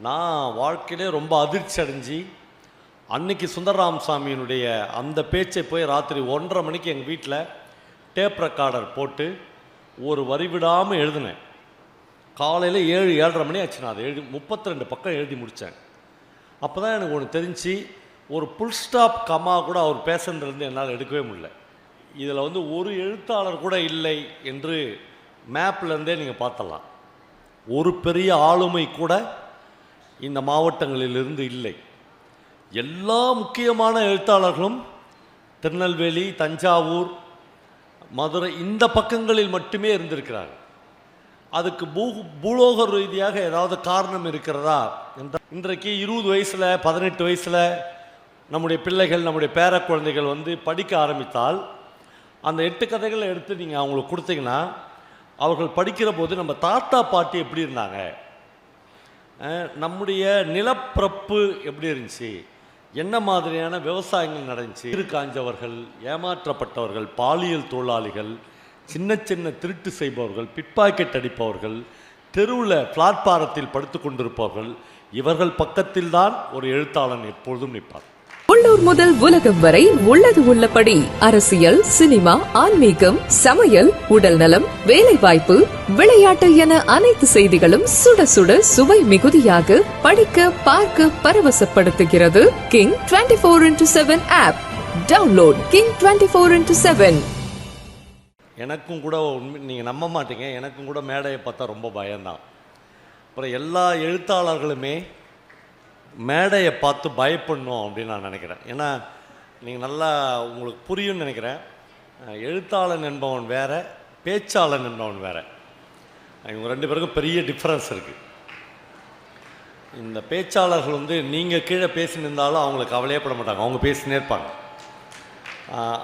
நான் வாழ்க்கையிலே ரொம்ப அதிர்ச்சி அடைஞ்சு அன்னைக்கு சுந்தரராம் சாமியினுடைய அந்த பேச்சை போய் ராத்திரி ஒன்றரை மணிக்கு எங்கள் வீட்டில் டேப் ரெக்கார்டர் போட்டு ஒரு வரி விடாமல் எழுதினேன். காலையில் ஏழு ஏழரை மணி ஆச்சு நான் அதை எழுதி முப்பத்தி ரெண்டு பக்கம் எழுதி முடித்தேன் அப்போ தான் எனக்கு ஒன்று தெரிஞ்சு ஒரு புல் ஸ்டாப் கமா கூட அவர் பேசுனதுலேருந்து என்னால் எடுக்கவே முடியல. இதில் வந்து ஒரு எழுத்தாளர் கூட இல்லை என்று மேப்லேருந்தே நீங்கள் பார்த்தலாம் ஒரு பெரிய ஆளுமை கூட இந்த மாவட்டங்களிலிருந்து இல்லை. எல்லா முக்கியமான எழுத்தாளர்களும் திருநெல்வேலி தஞ்சாவூர் மதுரை இந்த பக்கங்களில் மட்டுமே இருந்திருக்கிறார்கள். அதுக்கு பூ பூலோக ரீதியாக ஏதாவது காரணம் இருக்கிறதா என்ற இன்றைக்கு இருபது வயசில் பதினெட்டு வயசில் நம்முடைய பிள்ளைகள் நம்முடைய பேர குழந்தைகள் வந்து படிக்க ஆரம்பித்தால் அந்த எட்டு கதைகளை எடுத்து நீங்கள் அவங்களுக்கு கொடுத்தீங்கன்னா அவர்கள் படிக்கிற போது நம்ம தாத்தா பாட்டி எப்படி இருந்தாங்க? நம்முடைய நிலப்பரப்பு எப்படி இருந்துச்சு? என்ன மாதிரியான விவசாயங்கள் நடந்துச்சு? இரு காஞ்சவர்கள் ஏமாற்றப்பட்டவர்கள் பாலியல் தொழிலாளிகள் சின்ன சின்ன திருட்டு செய்பவர்கள் பிட்பாக்கெட் அடிப்பவர்கள் தெருவில் பிளாட்பாரத்தில் படுத்து கொண்டிருப்பவர்கள் இவர்கள் பக்கத்தில்தான் ஒரு எழுத்தாளன் எப்பொழுதும் நிற்பார். உள்ளூர் முதல் உலகம் வரை உள்ளது உள்ளபடி. அரசியல் சினிமா ஆன்மீகம் சமையல் உடல்நலம் வேலைவாய்ப்பு விளையாட்டு என அனைத்து செய்திகளும் சுட சுட சுவை மிகுதியாக படிக்க பார்க்க பரவசப்படுத்துகிறது. King twenty four into seven app download King twenty four into seven எனக்கும் கூட உண்மை நீங்கள் நம்ப மாட்டீங்க. எனக்கும் கூட மேடையை பார்த்தா ரொம்ப பயம்தான். அப்புறம் எல்லா எழுத்தாளர்களுமே மேடையை பார்த்து பயப்படணும் அப்படின்னு நான் நினைக்கிறேன். ஏன்னா நீங்கள் நல்லா உங்களுக்கு புரியும்னு நினைக்கிறேன். எழுத்தாளன் என்பவன் வேற பேச்சாளன் என்பவன் வேறு. இவங்க ரெண்டு பேருக்கும் பெரிய டிஃப்ரென்ஸ் இருக்குது இந்த பேச்சாளர்கள் வந்து நீங்கள் கீழே பேசினிருந்தாலும் அவங்கள அவங்களுக்கு கவலையே பட மாட்டாங்க. அவங்க பேசினே இருப்பாங்க.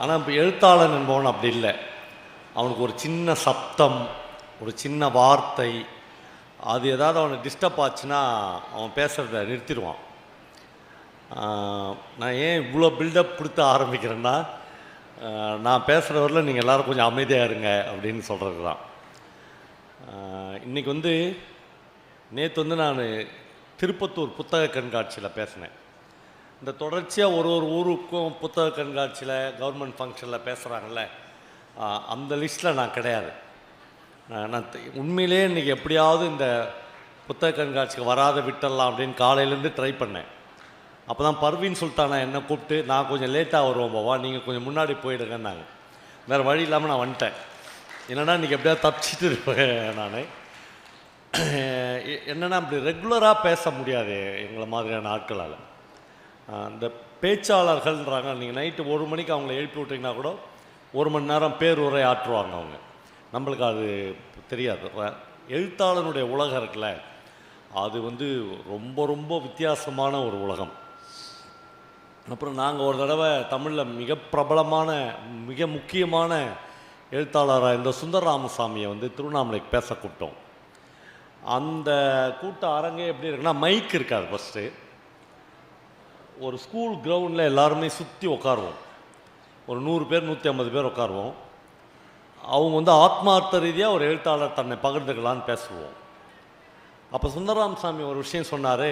ஆனால் இப்போ எழுத்தாளன் என்பவன் அப்படி இல்லை. அவனுக்கு ஒரு சின்ன சப்தம் ஒரு சின்ன வார்த்தை அது ஏதாவது அவனை டிஸ்டர்ப் ஆச்சுன்னா அவன் பேசுகிறத நிறுத்திடுவான். நான் ஏன் இவ்வளோ பில்டப் கொடுத்து ஆரம்பிக்கிறேன்னா நான் பேசுகிறவரில் நீங்கள் எல்லோரும் கொஞ்சம் அமைதியாக இருங்க அப்படின்னு சொல்கிறது தான் இன்றைக்கி வந்து நேற்று வந்து நான் திருப்பத்தூர் புத்தக கண்காட்சியில் பேசினேன். இந்த தொடர்ச்சியாக ஒரு ஒரு ஊருக்கும் புத்தக கண்காட்சியில் கவர்மெண்ட் ஃபங்க்ஷனில் பேசுகிறாங்கல்ல அந்த லிஸ்ட்டில் நான் கிடையாது. நான் உண்மையிலே இன்றைக்கி எப்படியாவது இந்த புத்தக கண்காட்சிக்கு வராத விட்டுடலாம் அப்படின்னு காலையிலேருந்து ட்ரை பண்ணேன். அப்போ தான் பர்வீன் சுல்தானா என்னை கூப்பிட்டு நான் கொஞ்சம் லேட்டாக வருவோம் போவா நீங்கள் கொஞ்சம் முன்னாடி போயிடுங்கன்னாங்க. வேறு வழி இல்லாமல் நான் வந்துட்டேன். என்னென்னா இன்றைக்கி எப்படியாவது தப்பிச்சிட்டு இருப்பேன் நான்? என்னென்னா அப்படி ரெகுலராக பேச முடியாது எங்களை மாதிரியான ஆட்களால். இந்த பேச்சாளர்கள்ன்றாங்க நீங்கள் நைட்டு ஒரு மணிக்கு அவங்கள எழுப்பி விட்டீங்கன்னா கூட ஒரு மணி நேரம் பேர் உரை ஆற்றுவாங்க அவங்க. நம்மளுக்கு அது தெரியாது. எழுத்தாளனுடைய உலகம் இருக்குல்ல அது வந்து ரொம்ப ரொம்ப வித்தியாசமான ஒரு உலகம். அப்புறம் நாங்கள் ஒரு தடவை தமிழில் மிக பிரபலமான மிக முக்கியமான எழுத்தாளராக இந்த சுந்தர ராமசாமியை வந்து திருவண்ணாமலைக்கு பேச கூப்பிட்டோம். அந்த கூட்ட அரங்கே எப்படி இருக்குன்னா மைக் இருக்காது ஃபஸ்ட்டு ஒரு ஸ்கூல் கிரவுண்டில் எல்லாருமே சுற்றி உட்காருவோம் ஒரு நூறு பேர் நூற்றி ஐம்பது பேர் உட்காருவோம் அவங்க வந்து ஆத்மார்த்த ரீதியாக ஒரு எழுத்தாளர் தன்னை பகிர்ந்துக்கலான்னு பேசுவோம். அப்போ சுந்தரராமசாமி ஒரு விஷயம் சொன்னார்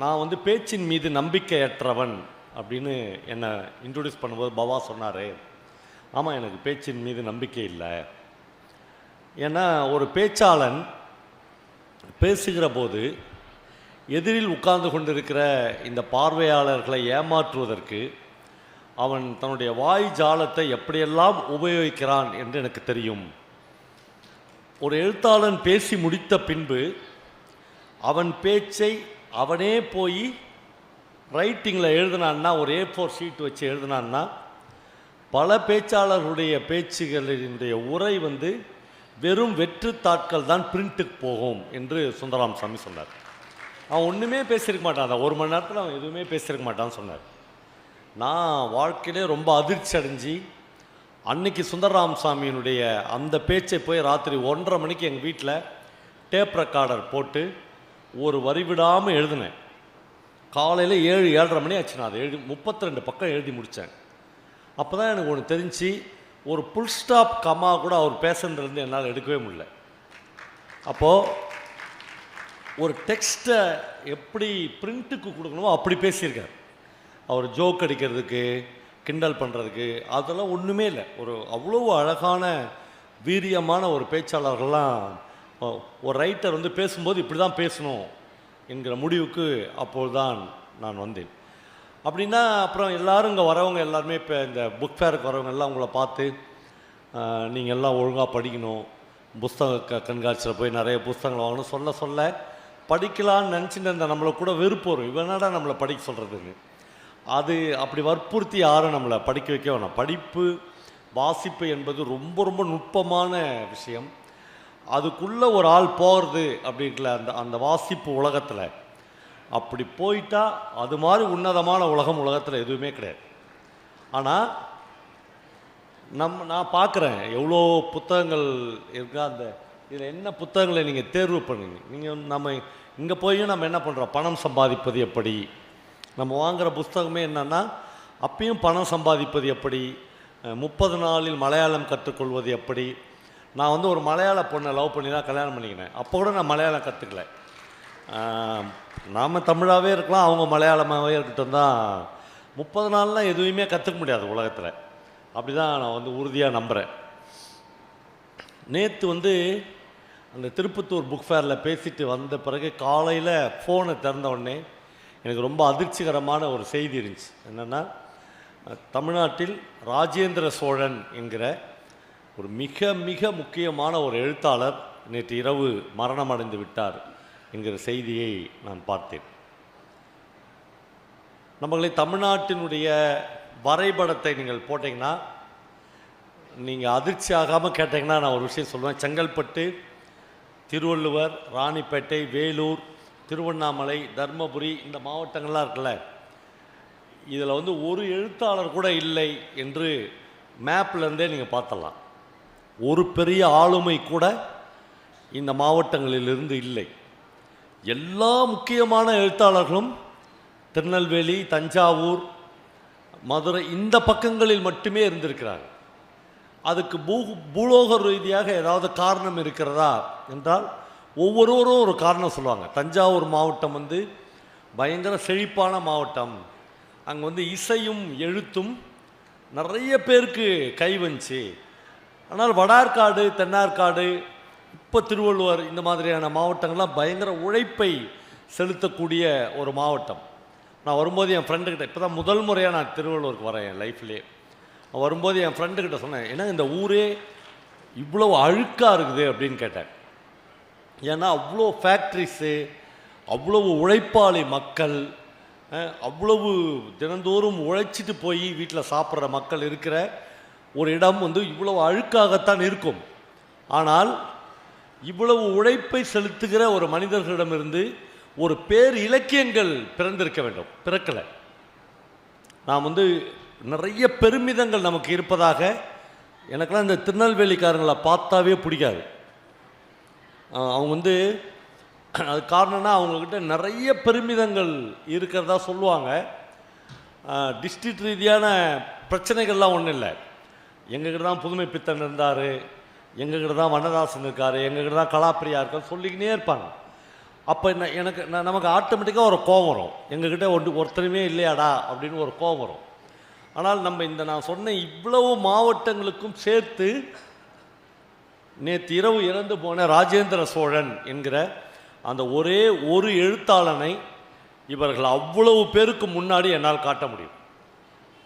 நான் வந்து பேச்சின் மீது நம்பிக்கையற்றவன் அப்படின்னு என்னை இன்ட்ரடியூஸ் பண்ணும்போது பவா சொன்னார். ஆமாம் எனக்கு பேச்சின் மீது நம்பிக்கை இல்லை. ஏன்னா ஒரு பேச்சாளன் பேசுகிற போது எதிரில் உட்கார்ந்து கொண்டிருக்கிற இந்த பார்வையாளர்களை ஏமாற்றுவதற்கு அவன் தன்னுடைய வாய் ஜாலத்தை எப்படியெல்லாம் உபயோகிக்கிறான் என்று எனக்கு தெரியும். ஒரு எழுத்தாளன் பேசி முடித்த பின்பு அவன் பேச்சை அவனே போய் ரைட்டிங்கில் எழுதினான்னா ஒரு ஏ ஃபோர் ஷீட் வச்சு எழுதினான்னா பல பேச்சாளர்களுடைய பேச்சுகளினுடைய உரை வந்து வெறும் வெற்று தாட்கள் தான் பிரிண்ட்டுக்கு போகும் என்று சுந்தராம் சாமி சொன்னார். அவன் ஒன்றுமே பேசியிருக்க மாட்டான். ஒரு மணி நேரத்தில் அவன் எதுவுமே பேசியிருக்க மாட்டான்னு சொன்னார். நான் வாழ்க்கையிலே ரொம்ப அதிர்ச்சி அடைஞ்சு அன்னைக்கு சுந்தரராம் சாமியினுடைய அந்த பேச்சை போய் ராத்திரி ஒன்றரை மணிக்கு எங்கள் வீட்டில் டேப் ரெக்கார்டர் போட்டு ஒரு வரி விடாமல் எழுதினேன். காலையில் ஏழு ஏழரை மணி ஆச்சு நான் அதை எழுதி முப்பத்தி ரெண்டு பக்கம் எழுதி முடித்தேன் அப்போ தான் எனக்கு ஒன்று தெரிஞ்சு ஒரு புல் ஸ்டாப் கமா கூட அவர் பேசுனதுலேருந்து என்னால் எடுக்கவே முடியல. அப்போது ஒரு டெக்ஸ்ட்டை எப்படி பிரிண்ட்டுக்கு கொடுக்கணுமோ அப்படி பேசியிருக்கார். அவர் ஜோக் அடிக்கிறதுக்கு கிண்டல் பண்ணுறதுக்கு அதெல்லாம் ஒன்றுமே இல்லை. ஒரு அவ்வளோ அழகான வீரியமான ஒரு பேச்சாளர்கள்லாம் ஒரு ரைட்டர் வந்து பேசும்போது இப்படி தான் பேசணும் என்கிற முடிவுக்கு அப்போதுதான் நான் வந்தேன். அப்படின்னா அப்புறம் எல்லாரும் இங்கே வரவங்க எல்லாருமே இப்போ இந்த புக் ஃபேருக்கு வரவங்க எல்லாம் உங்களை பார்த்து நீங்கள் எல்லாம் ஒழுங்காக படிக்கணும். புஸ்தக க கண்காட்சியில் போய் நிறைய புஸ்தகங்கள் வாங்கணும். சொல்ல சொல்ல படிக்கலான்னு நினச்சிட்டு இருந்த நம்மளை கூட வெறுப்பு வரும். இவனடா நம்மளை படிக்க சொல்கிறதுன்னு அது அப்படி வற்புறுத்தி யாரும் நம்மளை படிக்க வைக்க வேணாம். படிப்பு வாசிப்பு என்பது ரொம்ப ரொம்ப நுட்பமான விஷயம். அதுக்குள்ளே ஒரு ஆள் போகிறது அப்படின்ட்டுல அந்த அந்த வாசிப்பு உலகத்தில். அப்படி போயிட்டா அது மாதிரி உன்னதமான உலகம் உலகத்தில் எதுவுமே கிடையாது. ஆனால் நம்ம நான் பார்க்குறேன் எவ்வளோ புத்தகங்கள் இருக்கா அந்த இதில் என்ன புத்தகங்களை நீங்கள் தேர்வு பண்ணுங்க? நீங்கள் நம்ம இங்கே போயும் நம்ம என்ன பண்ணுறோம் பணம் சம்பாதிப்பது எப்படி? நம்ம வாங்குகிற புஸ்தகமே என்னென்னா அப்பயும் பணம் சம்பாதிப்பது எப்படி? முப்பது நாளில் மலையாளம் கற்றுக்கொள்வது எப்படி? நான் வந்து ஒரு மலையாள பொண்ணை லவ் பண்ணி தான் கல்யாணம் பண்ணிக்கினேன். அப்போ கூட நான் மலையாளம் கற்றுக்கல நாம் தமிழாகவே இருக்கலாம் அவங்க மலையாளமாகவே இருக்கட்டும் தான். முப்பது நாள்லாம் எதுவுமே கற்றுக்க முடியாது உலகத்தில். அப்படி தான் நான் வந்து உறுதியாக நம்புகிறேன் நேற்று வந்து அந்த திருப்பத்தூர் புக் ஃபேரில் பேசிட்டு வந்த பிறகு காலையில் ஃபோனை திறந்த உடனே எனக்கு ரொம்ப அதிர்ச்சிகரமான ஒரு செய்தி இருந்துச்சு. என்னென்னா தமிழ்நாட்டில் ராஜேந்திர சோழன் என்கிற ஒரு மிக மிக முக்கியமான ஒரு எழுத்தாளர் நேற்று இரவு மரணமடைந்து விட்டார் என்கிற செய்தியை நான் பார்த்தேன். நம்மளை தமிழ்நாட்டினுடைய வரைபடத்தை நீங்கள் போட்டிங்கன்னா நீங்கள் அதிர்ச்சி ஆகாமல் கேட்டிங்கன்னா நான் ஒரு விஷயம் சொல்லுவேன். செங்கல்பட்டு திருவள்ளுவர் ராணிப்பேட்டை வேலூர் திருவண்ணாமலை தர்மபுரி இந்த மாவட்டங்கள்லாம் இருக்குல்ல. இதில் வந்து ஒரு எழுத்தாளர் கூட இல்லை என்று மேப்லேருந்தே நீங்கள் பார்த்தலாம் ஒரு பெரிய ஆளுமை கூட இந்த மாவட்டங்களிலிருந்து இல்லை. எல்லா முக்கியமான எழுத்தாளர்களும் திருநெல்வேலி தஞ்சாவூர் மதுரை இந்த பக்கங்களில் மட்டுமே இருந்திருக்கிறாங்க. அதுக்கு பூ பூலோக ரீதியாக ஏதாவது காரணம் இருக்கிறதா என்றால் ஒவ்வொருவரும் ஒரு காரணம் சொல்லுவாங்க. தஞ்சாவூர் மாவட்டம் வந்து பயங்கர செழிப்பான மாவட்டம். அங்கே வந்து இசையும் எழுத்தும் நிறைய பேருக்கு கை வந்துச்சு ஆனால் வடார்காடு தென்னார்காடு இப்போ திருவள்ளுவர் இந்த மாதிரியான மாவட்டங்கள்லாம் பயங்கர உழைப்பை செலுத்தக்கூடிய ஒரு மாவட்டம். நான் வரும்போது என் ஃப்ரெண்டுக்கிட்ட இப்போ தான் முதல் முறையாக நான் திருவள்ளுவருக்கு வரேன் என் லைஃப்லேயே வரும்போது என் ஃப்ரெண்டுக்கிட்ட சொன்னேன் ஏன்னா இந்த ஊரே இவ்வளோ அழுக்காக இருக்குது? அப்படின்னு கேட்டேன். ஏன்னா அவ்வளோ ஃபேக்ட்ரிஸு அவ்வளவு உழைப்பாளி மக்கள் அவ்வளவு தினந்தோறும் உழைச்சிட்டு போய் வீட்டில் சாப்பிட்ற மக்கள் இருக்கிற ஒரு இடம் வந்து இவ்வளவு அழுக்காகத்தான் இருக்கும். ஆனால் இவ்வளவு உழைப்பை செலுத்துகிற ஒரு மனிதர்களிடமிருந்து ஒரு பேர் இலக்கியங்கள் பிறந்திருக்க வேண்டும் பிறக்கலை. நாம் வந்து நிறைய பெருமிதங்கள் நமக்கு இருப்பதாக எனக்கெல்லாம் இந்த திருநெல்வேலிக்காரங்களை பார்த்தாவே பிடிக்காது. அவங்க வந்து அது காரணம்னா அவங்கக்கிட்ட நிறைய பெருமிதங்கள் இருக்கிறதா சொல்லுவாங்க. டிஸ்ட்ரிக்ட் ரீதியான பிரச்சனைகள்லாம் ஒன்றும் இல்லை. எங்ககிட்ட தான் புதுமை பித்தன் இருந்தார் எங்ககிட்ட தான் வண்ணதாசன் இருக்கார் எங்ககிட்ட தான் கலாப்பிரியா இருக்கார் சொல்லிக்கினே இருப்பாங்க. அப்போ என்ன எனக்கு நான் நமக்கு ஆட்டோமேட்டிக்காக ஒரு கோவம் வரும். எங்ககிட்ட ஒன்று ஒருத்தருமே இல்லையாடா அப்படின்னு ஒரு கோவம் வரும். ஆனால் நம்ம இந்த நான் சொன்ன இவ்வளவு மாவட்டங்களுக்கும் சேர்த்து நேற்று இரவு இறந்து போன ராஜேந்திர சோழன் என்கிற அந்த ஒரே ஒரு எழுத்தாளனை இவர்கள் அவ்வளவு பேருக்கு முன்னாடி என்னால் காட்ட முடியும்.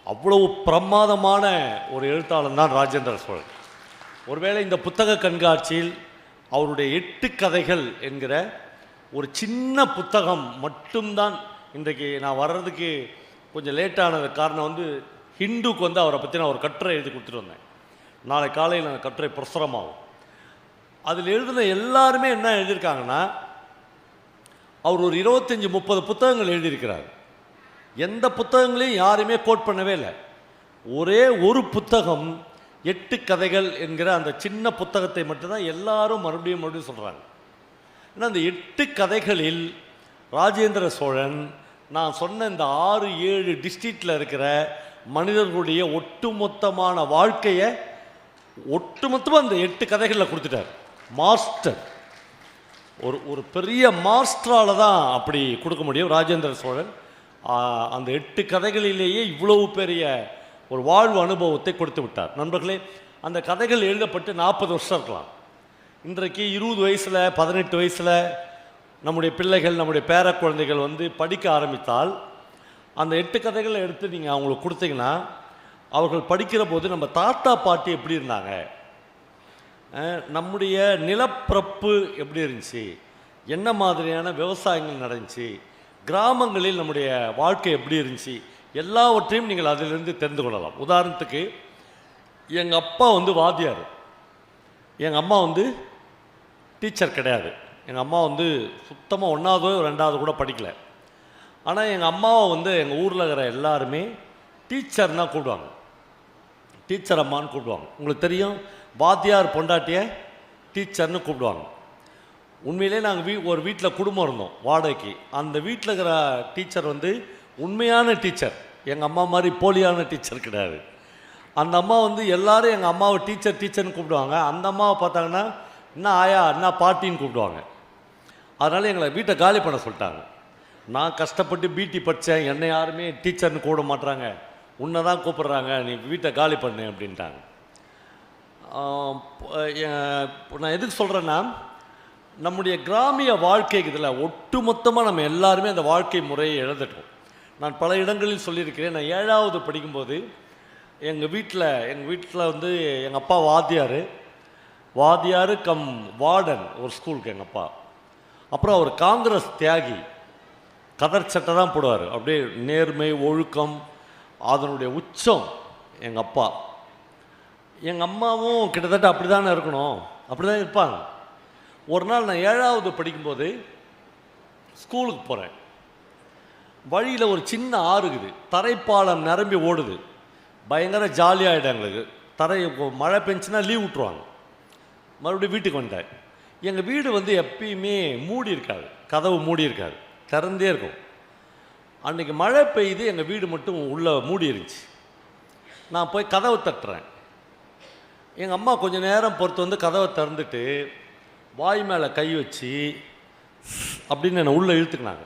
அவ்வளவு பிரமாதமான ஒரு எழுத்தாளன் தான் ராஜேந்திர சோழன். ஒருவேளை இந்த புத்தக கண்காட்சியில் அவருடைய எட்டு கதைகள் என்கிற ஒரு சின்ன புத்தகம் மட்டும்தான் இன்றைக்கு நான் வர்றதுக்கு கொஞ்சம் லேட்டானது காரணம் வந்து ஹிந்துக்கு வந்து அவரை பற்றி நான் ஒரு கட்டுரை எழுதி கொடுத்துட்டு வந்தேன். நாளை காலையில் அந்த கட்டுரை பிரசுரமாகும். அதில் எழுதின எல்லாருமே என்ன எழுதியிருக்காங்கன்னா அவர் ஒரு இருபத்தஞ்சி முப்பது புத்தகங்கள் எழுதியிருக்கிறார். எந்த புத்தகங்களையும் யாருமே கோட் பண்ணவே இல்லை. ஒரே ஒரு புத்தகம் எட்டு கதைகள் என்கிற அந்த சின்ன புத்தகத்தை மட்டும்தான் எல்லாரும் மறுபடியும் மறுபடியும் சொல்கிறாங்க ஏன்னா அந்த எட்டு கதைகளில் ராஜேந்திர சோழன் நான் சொன்ன இந்த ஆறு ஏழு டிஸ்ட்ரிக்டில் இருக்கிற மனிதர்களுடைய ஒட்டுமொத்தமான வாழ்க்கையை ஒட்டுமொத்தமாக அந்த எட்டு கதைகளில் கொடுத்துட்டார். மாஸ்டர். ஒரு ஒரு பெரிய மாஸ்டரால் தான் அப்படி கொடுக்க முடியும் ராஜேந்திர சோழன். அந்த எட்டு கதைகளிலேயே இவ்வளவு பெரிய ஒரு வாழ்வு அனுபவத்தை கொடுத்து விட்டார். நண்பர்களே அந்த கதைகள் எழுதப்பட்டு நாற்பது வருஷம் இருக்கலாம். இன்றைக்கு இருபது வயசில் பதினெட்டு வயசில் நம்முடைய பிள்ளைகள் நம்முடைய பேர குழந்தைகள் வந்து படிக்க ஆரம்பித்தால் அந்த எட்டு கதைகளை எடுத்து நீங்கள் அவங்களுக்கு கொடுத்தீங்கன்னா அவர்கள் படிக்கிற போது நம்ம தாத்தா பாட்டி எப்படி இருந்தாங்க? நம்முடைய நிலப்பரப்பு எப்படி இருந்துச்சு? என்ன மாதிரியான விவசாயங்கள் நடந்துச்சு? கிராமங்களில் நம்முடைய வாழ்க்கை எப்படி இருந்துச்சு? எல்லாவற்றையும் நீங்கள் அதிலிருந்து தெரிந்து கொள்ளலாம். உதாரணத்துக்கு எங்கள் அப்பா வந்து வாத்தியார். எங்கள் அம்மா வந்து டீச்சர் கிடையாது. எங்கள் அம்மா வந்து சுத்தமாக ஒன்றாவதோ ரெண்டாவது கூட படிக்கலை. ஆனால் எங்கள் அம்மாவை வந்து எங்கள் ஊரில் இருக்கிற எல்லாருமே டீச்சர்னால் கூடுவாங்க டீச்சர் அம்மான்னு கூப்பிடுவாங்க. உங்களுக்கு தெரியும் வாத்தியார் பொண்டாட்டிய டீச்சர்னு கூப்பிடுவாங்க. உண்மையிலே நாங்கள் வீ ஒரு வீட்டில் குடும்பம் இருந்தோம் வாடகைக்கு. அந்த வீட்டில் இருக்கிற டீச்சர் வந்து உண்மையான டீச்சர். எங்கள் அம்மா மாதிரி போலியான டீச்சர் கிடையாது. அந்த அம்மா வந்து எல்லாரும் எங்கள் அம்மாவை டீச்சர் டீச்சர்னு கூப்பிடுவாங்க. அந்த அம்மாவை பார்த்தாங்கன்னா என்ன ஆயா என்ன பாட்டின்னு கூப்பிடுவாங்க. அதனால் எங்களை வீட்டை காலி பண்ண சொல்லிட்டாங்க. நான் கஷ்டப்பட்டு பிடி படித்தேன் என்னை யாருமே டீச்சர்னு கூட மாட்டுறாங்க உன்னை தான் கூப்பிட்றாங்க நீ வீட்டை காலி பண்ணு அப்படின்ட்டாங்க. நான் எதுக்கு சொல்கிறேன்னா நம்முடைய கிராமிய வாழ்க்கை இதில் ஒட்டுமொத்தமாக நம்ம எல்லாருமே அந்த வாழ்க்கை முறையை இழந்துட்டோம். நான் பல இடங்களில் சொல்லியிருக்கிறேன் நான் ஏழாவது படிக்கும்போது எங்கள் வீட்டில் எங்கள் வீட்டில் வந்து எங்கள் அப்பா வாத்தியார். வாத்தியார் கம் வார்டன் ஒரு ஸ்கூலுக்கு எங்கள் அப்பா. அப்புறம் அவர் காங்கிரஸ் தியாகி கதர் சட்டை தான் போடுவார். அப்படியே நேர்மை ஒழுக்கம் அதனுடைய உச்சம் எங்கள் அப்பா. எங்கள் அம்மாவும் கிட்டத்தட்ட அப்படி தானே இருக்கணும். அப்படி தான் இருப்பாங்க. ஒரு நாள் நான் ஏழாவது படிக்கும்போது ஸ்கூலுக்கு போகிறேன் வழியில் ஒரு சின்ன ஆறு இருக்குது. தரைப்பாலம் நிரம்பி ஓடுது. பயங்கர ஜாலியாகிடும் எங்களுக்கு. தரை மழை பெஞ்சுன்னா லீவ் விட்ருவாங்க மறுபடியும் வீட்டுக்கு வந்தேன் எங்கள் வீடு வந்து எப்பயுமே மூடி இருக்காது கதவு மூடி இருக்காது திறந்தே இருக்கும். அன்றைக்கி மழை பெய்யுது எங்கள் வீடு மட்டும் உள்ளே மூடி இருந்துச்சு. நான் போய் கதவை தட்டுறேன். எங்கள் அம்மா கொஞ்சம் நேரம் பொறுத்து வந்து கதவை திறந்துட்டு வாய் மேலே கை வச்சு அப்படின்னு என்னை உள்ளே இழுத்துக்கினாங்க.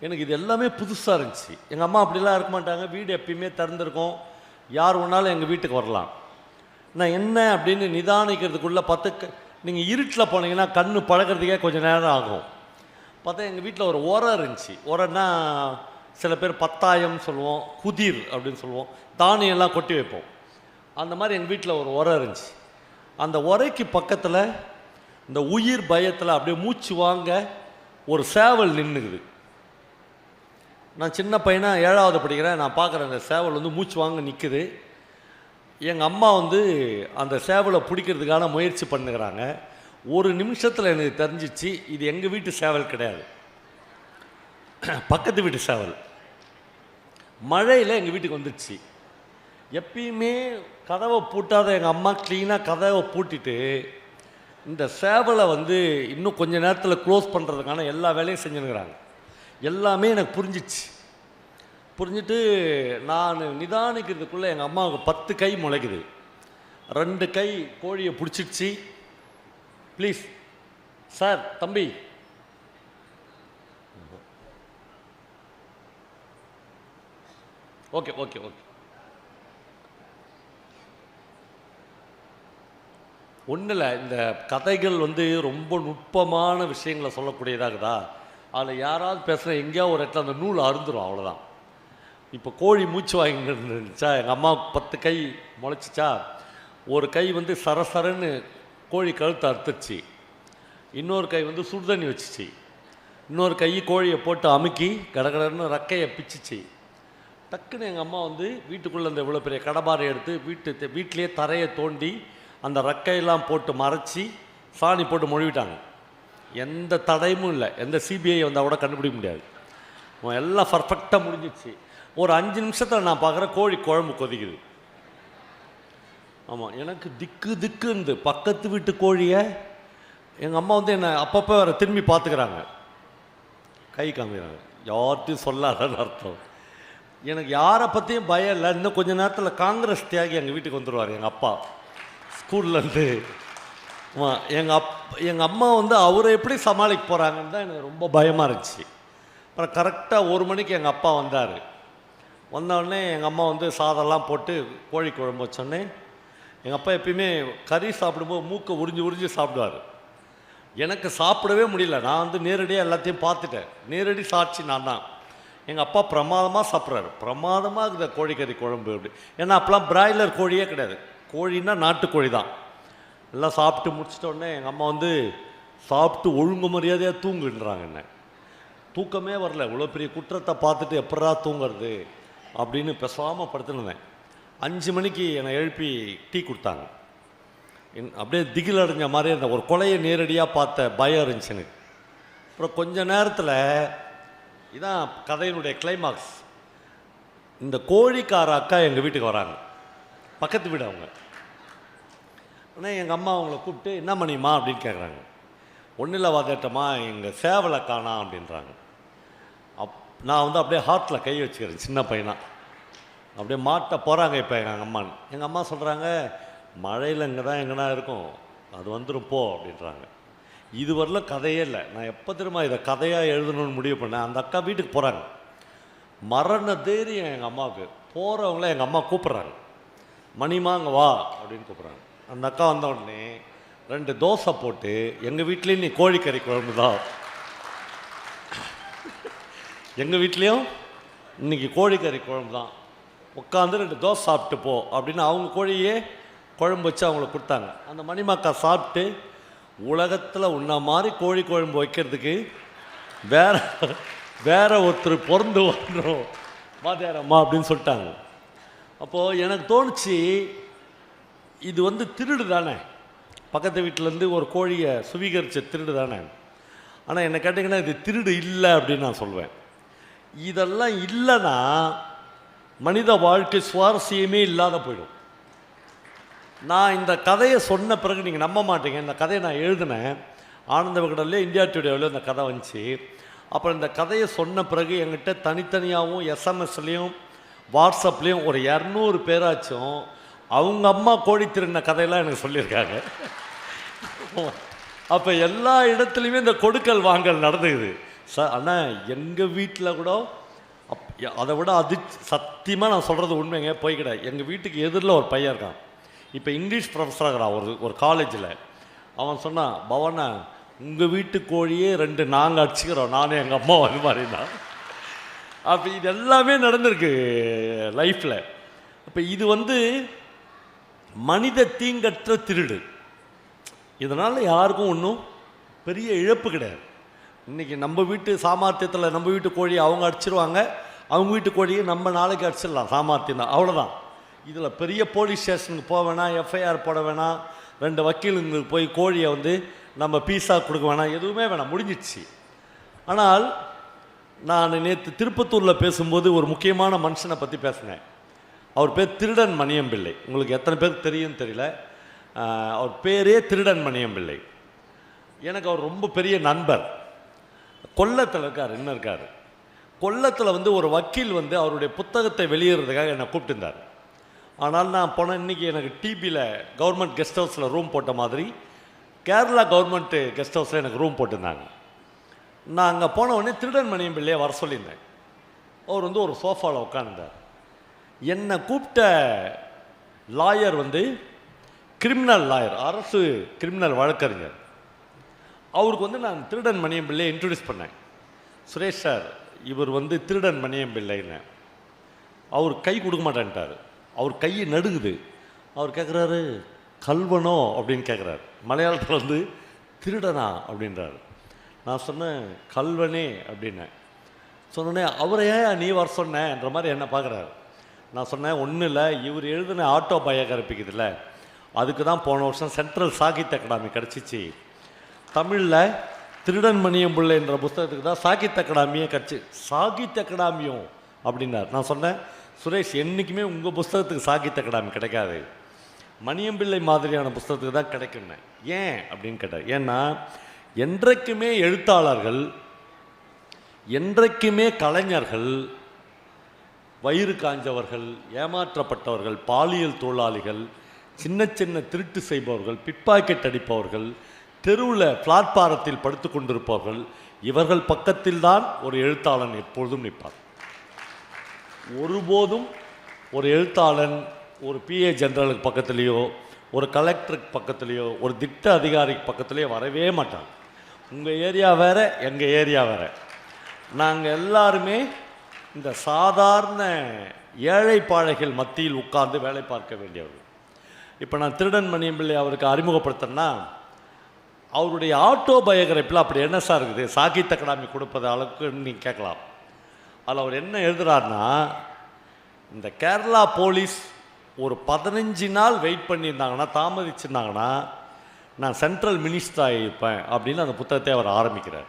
எனக்கு இது எல்லாமே புதுசாக இருந்துச்சு. எங்கள் அம்மா அப்படிலாம் இருக்க மாட்டாங்க. வீடு எப்பயுமே திறந்துருக்கோம். யார் வேணாலும் எங்கள் வீட்டுக்கு வரலாம். நான் என்ன அப்படின்னு நிதானிக்கிறதுக்குள்ளே பார்த்து நீங்கள் இருட்டில் போனீங்கன்னா கண்ணு பழகிறதுக்கே கொஞ்சம் நேரம் ஆகும். பார்த்தா எங்கள் வீட்டில் ஒரு உரம் இருந்துச்சு. உரம்னா சில பேர் பத்தாயம் சொல்லுவோம் குதிர் அப்படின்னு சொல்லுவோம் தானியம் எல்லாம் கொட்டி வைப்போம். அந்த மாதிரி எங்கள் வீட்டில் ஒரு உரம் இருந்துச்சு. அந்த உரைக்கு பக்கத்தில் இந்த உயிர் பயத்தில் அப்படியே மூச்சு வாங்க ஒரு சேவல் நின்றுக்குது நான் சின்ன பையனாக ஏழாவது படிக்கிறேன் நான் பார்க்குறேன் அந்த சேவல் வந்து மூச்சு வாங்க நிற்குது எங்கள் அம்மா வந்து அந்த சேவலை பிடிக்கிறதுக்கான முயற்சி பண்ணுகிறாங்க. ஒரு நிமிஷத்தில் எனக்கு தெரிஞ்சிச்சு இது எங்கள் வீட்டு சேவல் கிடையாது. பக்கத்து வீட்டு சேவல். மழையில் எங்கள் வீட்டுக்கு வந்துடுச்சு எப்பயுமே கதவை பூட்டாத எங்கள் அம்மா க்ளீனாக கதவை பூட்டிட்டு இந்த சேவலை வந்து இன்னும் கொஞ்ச நேரத்தில் க்ளோஸ் பண்ணுறதுக்கான எல்லா வேலையும் செஞ்சுருக்கிறாங்க எல்லாமே எனக்கு புரிஞ்சிச்சு. புரிஞ்சுட்டு நான் நிதானிக்கிறதுக்குள்ளே எங்கள் அம்மாவுக்கு பத்து கை முளைக்குது. ரெண்டு கை கோழியை பிடிச்சிடுச்சு. ப்ளீஸ் சார் தம்பி. ஓகே ஓகே ஓகே ஒன்றில் இந்த கதைகள் வந்து ரொம்ப நுட்பமான விஷயங்களை சொல்லக்கூடியதாகுதா? அதில் யாராவது பேசுகிற எங்கேயாவது ஒரு இடத்துல அந்த நூல் அருந்துடும் அவ்வளோதான் இப்போ கோழி மூச்சு வாங்கிட்டு இருந்துச்சா? எங்கள் அம்மா பத்து கை முளைச்சிச்சா? ஒரு கை வந்து சரசரன்னு கோழி கழுத்தை அறுத்துச்சு இன்னொரு கை வந்து சுடுதண்ணி வச்சுச்சு. இன்னொரு கை கோழியை போட்டு அமுக்கி கடகடன்னு ரக்கையை பிச்சுச்சு. டக்குன்னு எங்கள் அம்மா வந்து வீட்டுக்குள்ளே அந்த இவ்வளோ பெரிய கடபாரை எடுத்து வீட்டு வீட்டிலேயே தரையை தோண்டி அந்த ரக்கையெல்லாம் போட்டு மறைச்சி சாணி போட்டு மொழிவிட்டாங்க. எந்த தடையும் இல்லை. எந்த சிபிஐ வந்தால் கூட கண்டுபிடிக்க முடியாது. எல்லாம் பர்ஃபெக்டாக முடிஞ்சிச்சு ஒரு அஞ்சு நிமிஷத்தில் நான் பார்க்குறேன் கோழி குழம்பு கொதிக்குது. ஆமாம் எனக்கு திக்கு திக்குந்து பக்கத்து வீட்டு கோழியை எங்கள் அம்மா வந்து என்னை அப்பப்போ வேறு திரும்பி பார்த்துக்கிறாங்க கை காமிக்கிறாங்க. யார்கிட்டையும் சொல்லாதன்னு அர்த்தம். எனக்கு யாரை பற்றியும் பயம் இல்லை. இன்னும் கொஞ்ச நேரத்தில் காங்கிரஸ் தியாகி எங்கள் வீட்டுக்கு வந்துடுவார் எங்கள் அப்பா. ஸ்கூல்லேருந்து ஆமாம் எங்கள் அப் எங்கள் அம்மா வந்து அவரை எப்படி சமாளிக்க போகிறாங்கன்னு தான் எனக்கு ரொம்ப பயமாக இருந்துச்சு. அப்புறம் கரெக்டாக ஒரு மணிக்கு எங்கள் அப்பா வந்தார். வந்தோடனே எங்கள் அம்மா வந்து சாதம்லாம் போட்டு கோழி குழம்பு வச்சோடனே எங்கள் அப்பா எப்பயுமே கறி சாப்பிடும்போது மூக்கை உறிஞ்சி உறிஞ்சி சாப்பிடுவார். எனக்கு சாப்பிடவே முடியல. நான் வந்து நேரடியாக எல்லாத்தையும் பார்த்துட்டேன். நேரடி சாட்சி நான் தான். எங்கள் அப்பா பிரமாதமாக சாப்பிட்றாரு. பிரமாதமாக இருக்குது கோழிக்கறி குழம்பு அப்படி. ஏன்னா அப்போலாம் பிராய்லர் கோழியே கிடையாது. கோழின்னா நாட்டுக்கோழி தான். எல்லாம் சாப்பிட்டு முடிச்சிட்டோடனே எங்கள் அம்மா வந்து சாப்பிட்டு ஒழுங்கு மரியாதையாக தூங்குன்றாங்க என்ன. தூக்கமே வரல. இவ்வளோ பெரிய குற்றத்தை பார்த்துட்டு எப்படா தூங்குறது? அப்படின்னு பேசாமல் படுத்துருந்தேன். அஞ்சு மணிக்கு என்னை எழுப்பி டீ கொடுத்தாங்க. என் அப்படியே திகில் அடைஞ்ச மாதிரி இருந்த ஒரு கொலையை நேரடியாக பார்த்த பயம் இருந்துச்சு எனக்கு அப்புறம் கொஞ்ச நேரத்தில் இதான் கதையினுடைய கிளைமாக்ஸ் இந்த கோழிக்கார அக்கா எங்கள் வீட்டுக்கு வராங்க. பக்கத்து வீடு அவங்க. ஆனால் எங்கள் அம்மா அவங்கள கூப்பிட்டு என்ன மணிமா அப்படின்னு கேட்குறாங்க ஒன்றும் இல்லை வாதேட்டம்மா எங்கள் சேவலை காணாம் அப்படின்றாங்க. அப் நான் வந்து அப்படியே ஹார்ட்டில் கை வச்சுக்கிறேன் சின்ன பையனாக அப்படியே மாட்ட போகிறாங்க இப்போ எங்கள் அம்மான்னு. எங்கள் அம்மா சொல்கிறாங்க மழையில் இங்கே தான் எங்கன்னா இருக்கும். அது வந்துடும் போ அப்படின்றாங்க. இது கதையே இல்லை. நான் எப்போ திரும்ப இதை கதையாக எழுதணும்னு முடிவு பண்ணேன். அந்த அக்கா வீட்டுக்கு போகிறாங்க மரண தைரியம் எங்கள் அம்மாவுக்கு. போகிறவங்கள எங்கள் அம்மா கூப்பிட்றாங்க. மணிமாங்க வா அப்படின்னு கூப்பிட்றாங்க. அந்த அக்கா வந்த உடனே ரெண்டு தோசை போட்டு எங்கள் வீட்லேயும் நீ கோழிக்கறி குழம்பு தான் எங்கள் வீட்லேயும் இன்னைக்கு கோழிக்கறி குழம்பு தான். உட்காந்து ரெண்டு தோசை சாப்பிட்டு போ அப்படின்னு அவங்க கோழியே குழம்பு வச்சு அவங்களுக்கு கொடுத்தாங்க. அந்த மணிமாக்கா சாப்பிட்டு உலகத்தில் உன்ன மாதிரி கோழி குழம்பு வைக்கிறதுக்கு வேற வேற ஒருத்தர் பிறந்து வந்துடும் மாதேரம்மா அப்படின்னு சொல்லிட்டாங்க. அப்போது எனக்கு தோணுச்சு இது வந்து திருடு தானே? பக்கத்து வீட்டிலேருந்து ஒரு கோழியை சுவீகரித்த திருடு தானே? ஆனால் என்ன கேட்டிங்கன்னா இது திருடு இல்லை அப்படின்னு நான் சொல்வேன். இதெல்லாம் இல்லைன்னா மனித வாழ்க்கை சுவாரஸ்யமே இல்லாத போயிடும். நான் இந்த கதையை சொன்ன பிறகு நீங்கள் நம்ப மாட்டீங்க. இந்த கதையை நான் எழுதினேன். ஆனந்த விகடன்லேயே இந்தியா டுடேவில் இந்த கதை வந்துச்சு. அப்புறம் இந்த கதையை சொன்ன பிறகு என்கிட்ட தனித்தனியாகவும் எஸ்எம்எஸ்லேயும் வாட்ஸ்அப்லேயும் ஒரு இரநூறு பேராச்சும் அவங்க அம்மா கோடி திருந்த கதையெல்லாம் எனக்கு சொல்லியிருக்காங்க. அப்போ எல்லா இடத்துலையுமே இந்த கொடுக்கல் வாங்கல் நடந்துக்குது. ச ஆனால் எங்கள் வீட்டில் கூட அதை விட அது சத்தியமாக நான் சொல்கிறது உண்மைங்க போய் கிடையாது எங்கள் வீட்டுக்கு எதிரில் ஒரு பையன் இருக்கான். இப்போ இங்கிலீஷ் ப்ரொஃபஸராகிறான் ஒரு ஒரு காலேஜில் அவன் சொன்னான் பவனா உங்கள் வீட்டு கோழியே ரெண்டு நாங்கள் அடிச்சுக்கிறோம் நானும் எங்கள் அம்மா அது மாதிரி தான் அப்போ இது எல்லாமே நடந்திருக்கு லைஃப்பில் அப்போ இது வந்து மனித தீங்கற்ற திருடு. இதனால் யாருக்கும் ஒன்றும் பெரிய இழப்பு கிடையாது. இன்றைக்கி நம்ம வீட்டு சாமர்த்தியத்தில் நம்ம வீட்டு கோழியை அவங்க அடிச்சிருவாங்க அவங்க வீட்டு கோழியை நம்ம நாளைக்கு அடிச்சிடலாம் சாமர்த்தியம் தான் அவ்வளோதான் இதில் பெரிய போலீஸ் ஸ்டேஷனுக்கு போக வேணாம் எஃப்ஐஆர் போட வேணாம். ரெண்டு வக்கீலுங்களுக்கு போய் கோழியை வந்து நம்ம பீஸா கொடுக்க வேணாம். எதுவுமே வேணாம் முடிஞ்சிடுச்சு. ஆனால் நான் நேற்று திருப்பத்தூரில் பேசும்போது ஒரு முக்கியமான மனுஷனை பற்றி பேசினேன். அவர் பேர் திருடன் மணியம்பிள்ளை. உங்களுக்கு எத்தனை பேருக்கு தெரியும்னு தெரியல. அவர் பேரே திருடன் மணியம்பிள்ளை. எனக்கு அவர் ரொம்ப பெரிய நண்பர். கொல்லத்தில் இருக்கார் இன்னும் இருக்கார். கொல்லத்தில் வந்து ஒரு வக்கீல் வந்து அவருடைய புத்தகத்தை வெளியிடுறதுக்காக என்னை கூப்பிட்டுருந்தார். ஆனால் நான் போன இன்னைக்கு எனக்கு டிபியில் கவர்மெண்ட் கெஸ்ட் ஹவுஸில் ரூம் போட்ட மாதிரி கேரளா கவர்மெண்ட்டு கெஸ்ட் ஹவுஸில் எனக்கு ரூம் போட்டிருந்தாங்க. நான் அங்கே போன உடனே திருடன் மணியம் பிள்ளையை வர சொல்லியிருந்தேன். அவர் வந்து ஒரு சோஃபாவில் உட்காந்துருந்தார் என்னை கூப்பிட்ட லாயர் வந்து கிரிமினல் லாயர் அரசு கிரிமினல் வழக்கறிஞர். அவருக்கு வந்து நான் திருடன் மணியம் பிள்ளையை இன்ட்ரடியூஸ் பண்ணேன். சுரேஷ் சார் இவர் வந்து திருடன் மணியம் பிள்ளைன்னு. அவர் கை கொடுக்க மாட்டேன்ட்டார். அவர் கை நடுங்குது. அவர் கேட்குறாரு கல்வனோ? அப்படின்னு கேட்குறாரு மலையாளத்தில் வந்து திருடனா? அப்படின்றாரு. நான் சொன்னேன் கல்வனே அப்படின்னேன் சொன்னோடனே அவரை ஏன் நீ வர சொன்னேன்ற மாதிரி என்ன பார்க்குறாரு நான் சொன்னேன் ஒன்றும் இல்லை. இவர் எழுதின ஆட்டோ பயோகிராபிக்குதுல்ல அதுக்கு தான் போன வருஷம் சென்ட்ரல் சாகித்ய அகாடமி கிடச்சிச்சு. தமிழில் திருடன் மணியம் பிள்ளைன்ற புஸ்தகத்துக்கு தான் சாகித்ய அகாடமியே கட்சி. சாகித்ய அகாடமியும் அப்படின்னார். நான் சொன்னேன் சுரேஷ் என்றைக்குமே உங்கள் புஸ்தகத்துக்கு சாகித்ய அகாடமி கிடைக்காது. மணியம்பிள்ளை மாதிரியான புஸ்தகத்துக்கு தான் கிடைக்கும்னேன் ஏன் அப்படின்னு கேட்டார் ஏன்னா என்றைக்குமே எழுத்தாளர்கள் என்றைக்குமே கலைஞர்கள் வயிறு காஞ்சவர்கள் ஏமாற்றப்பட்டவர்கள் பாலியல் தொழிலாளிகள் சின்ன சின்ன திருட்டு செய்பவர்கள் பிட்பாக்கெட் அடிப்பவர்கள் தெருவில் பிளாட்பாரத்தில் படுத்து கொண்டிருப்பவர்கள் இவர்கள் பக்கத்தில்தான் ஒரு எழுத்தாளன் எப்பொழுதும் நிற்பார் ஒருபோதும் ஒரு எழுத்தாளன் ஒரு பிஏ ஜெனரலுக்கு பக்கத்துலேயோ ஒரு கலெக்டருக்கு பக்கத்துலேயோ ஒரு திட்ட அதிகாரிக்கு பக்கத்துலேயோ வரவே மாட்டான். உங்கள் ஏரியா வேறு எங்கள் ஏரியா வேறு. நாங்கள் எல்லாருமே இந்த சாதாரண ஏழை பாழைகள் மத்தியில் உட்கார்ந்து வேலை பார்க்க வேண்டியவர்கள். இப்போ நான் திருடன் மணியம்பிள்ளை அவருக்கு அறிமுகப்படுத்தினா அவருடைய ஆட்டோ பயோகிராஃபியில் அப்படி என்ன சார் இருக்குது? சாகித்ய அகாடமி கொடுப்பது அளவுக்கு நீங்கள் கேட்கலாம். அதில் அவர் என்ன எழுதுறாருன்னா இந்த கேரளா போலீஸ் ஒரு பதினஞ்சு நாள் வெயிட் பண்ணியிருந்தாங்கன்னா தாமதிச்சிருந்தாங்கன்னா நான் சென்ட்ரல் மினிஸ்டராக இருப்பேன் அப்படின்னு அந்த புத்தகத்தை அவர் ஆரம்பிக்கிறார்.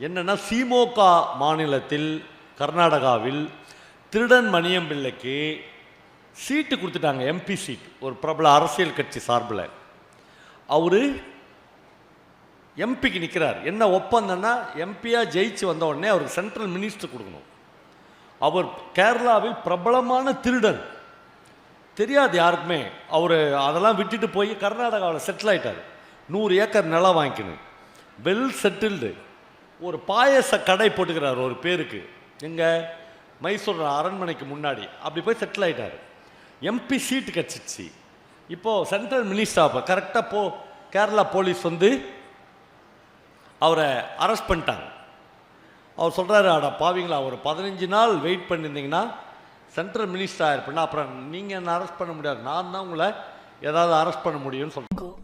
என்னென்னா சீமோகா மாநிலத்தில் கர்நாடகாவில் திருடன் மணியம்பிள்ளைக்கு சீட்டு கொடுத்துட்டாங்க எம்பி சீட் ஒரு பிரபல அரசியல் கட்சி சார்பில். அவர் எம்பிக்கு நிற்கிறார் என்ன ஒப்பந்தம்னா எம்பியாக ஜெயிச்சு வந்த உடனே அவருக்கு சென்ட்ரல் மினிஸ்டர் கொடுக்கணும். அவர் கேரளாவில் பிரபலமான திருடன். தெரியாது யாருக்குமே. அவர் அதெல்லாம் விட்டுட்டு போய் கர்நாடகாவில் செட்டில் ஆகிட்டார் நூறு ஏக்கர் நிலம் வாங்கிக்கணும். வெல் செட்டில்டு ஒரு பாயச கடை போட்டுக்கிறார் ஒரு பேருக்கு. எங்கள் மைசூர் அரண்மனைக்கு முன்னாடி. அப்படி போய் செட்டில் ஆகிட்டார் எம்பி சீட்டு கிடச்சிச்சு இப்போது சென்ட்ரல் மினிஸ்டர் அப்போ கரெக்டாக போ கேரளா போலீஸ் வந்து அவரை அரெஸ்ட் பண்ணிட்டாங்க. அவர் சொல்கிறாரு ஆடா பாவீங்களா ஒரு பதினஞ்சு நாள் வெயிட் பண்ணியிருந்தீங்கன்னா சென்ட்ரல் மினிஸ்டர் ஆயிருப்பேன்னா அப்புறம் நீங்கள் என்ன அரெஸ்ட் பண்ண முடியாது. நான் தான் உங்களை ஏதாவது அரெஸ்ட் பண்ண முடியும்னு சொல்கிறேன்